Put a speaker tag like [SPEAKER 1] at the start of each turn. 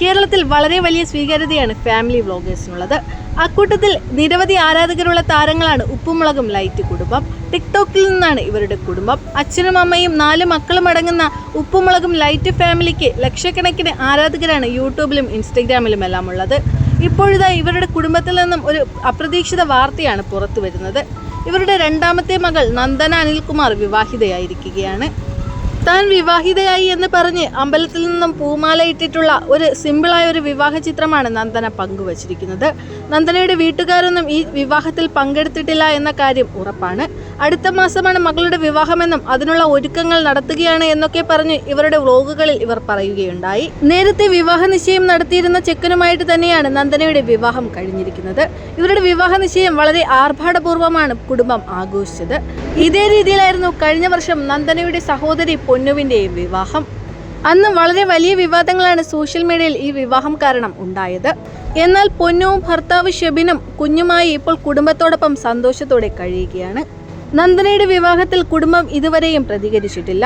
[SPEAKER 1] കേരളത്തിൽ വളരെ വലിയ സ്വീകാര്യതയാണ് ഫാമിലി വ്ളോഗേഴ്സിനുള്ളത് അക്കൂട്ടത്തിൽ നിരവധി ആരാധകരുള്ള താരങ്ങളാണ് ഉപ്പുമുളകും ലൈറ്റ് കുടുംബം. ടിക്ടോക്കിൽ നിന്നാണ് ഇവരുടെ കുടുംബം. അച്ഛനും അമ്മയും നാല് മക്കളും അടങ്ങുന്ന ഉപ്പുമുളകും ലൈറ്റ് ഫാമിലിക്ക് ലക്ഷക്കണക്കിന് ആരാധകരാണ് യൂട്യൂബിലും ഇൻസ്റ്റഗ്രാമിലും എല്ലാം ഉള്ളത് ഇപ്പോഴിതാ ഇവരുടെ കുടുംബത്തിൽ നിന്നും ഒരു അപ്രതീക്ഷിത വാർത്തയാണ് പുറത്തു വരുന്നത് ഇവരുടെ രണ്ടാമത്തെ മകൾ നന്ദന അനിൽകുമാർ വിവാഹിതയായിരിക്കുകയാണ്. താൻ വിവാഹിതയായി എന്ന് പറഞ്ഞ് അമ്പലത്തിൽ നിന്നും പൂമാല ഇട്ടിട്ടുള്ള ഒരു സിമ്പിളായ ഒരു വിവാഹ ചിത്രമാണ് നന്ദന പങ്കുവച്ചിരിക്കുന്നത്. നന്ദനയുടെ വീട്ടുകാരൊന്നും ഈ വിവാഹത്തിൽ പങ്കെടുത്തിട്ടില്ല എന്ന കാര്യം ഉറപ്പാണ്. അടുത്ത മാസമാണ് മകളുടെ വിവാഹമെന്നും അതിനുള്ള ഒരുക്കങ്ങൾ നടത്തുകയാണ് എന്നൊക്കെ പറഞ്ഞ് ഇവരുടെ വ്ളോഗുകളിൽ ഇവർ പറയുകയുണ്ടായി. നേരത്തെ വിവാഹ നിശ്ചയം നടത്തിയിരുന്ന ചെക്കനുമായിട്ട് തന്നെയാണ് നന്ദനയുടെ വിവാഹം കഴിഞ്ഞിരിക്കുന്നത്. ഇവരുടെ വിവാഹ നിശ്ചയം വളരെ ആർഭാടപൂർവമാണ് കുടുംബം ആഘോഷിച്ചത്. ഇതേ രീതിയിലായിരുന്നു കഴിഞ്ഞ വർഷം നന്ദനയുടെ സഹോദരി പൊന്നുവിന്റെയും വിവാഹം. അന്ന് വളരെ വലിയ വിവാദങ്ങളാണ് സോഷ്യൽ മീഡിയയിൽ ഈ വിവാഹം കാരണം ഉണ്ടായത്. എന്നാൽ പൊന്നുവും ഭർത്താവ് ഷെബിനും കുഞ്ഞുമായി ഇപ്പോൾ കുടുംബത്തോടൊപ്പം സന്തോഷത്തോടെ കഴിയുകയാണ്. നന്ദനയുടെ വിവാഹത്തിൽ കുടുംബം ഇതുവരെയും പ്രതികരിച്ചിട്ടില്ല.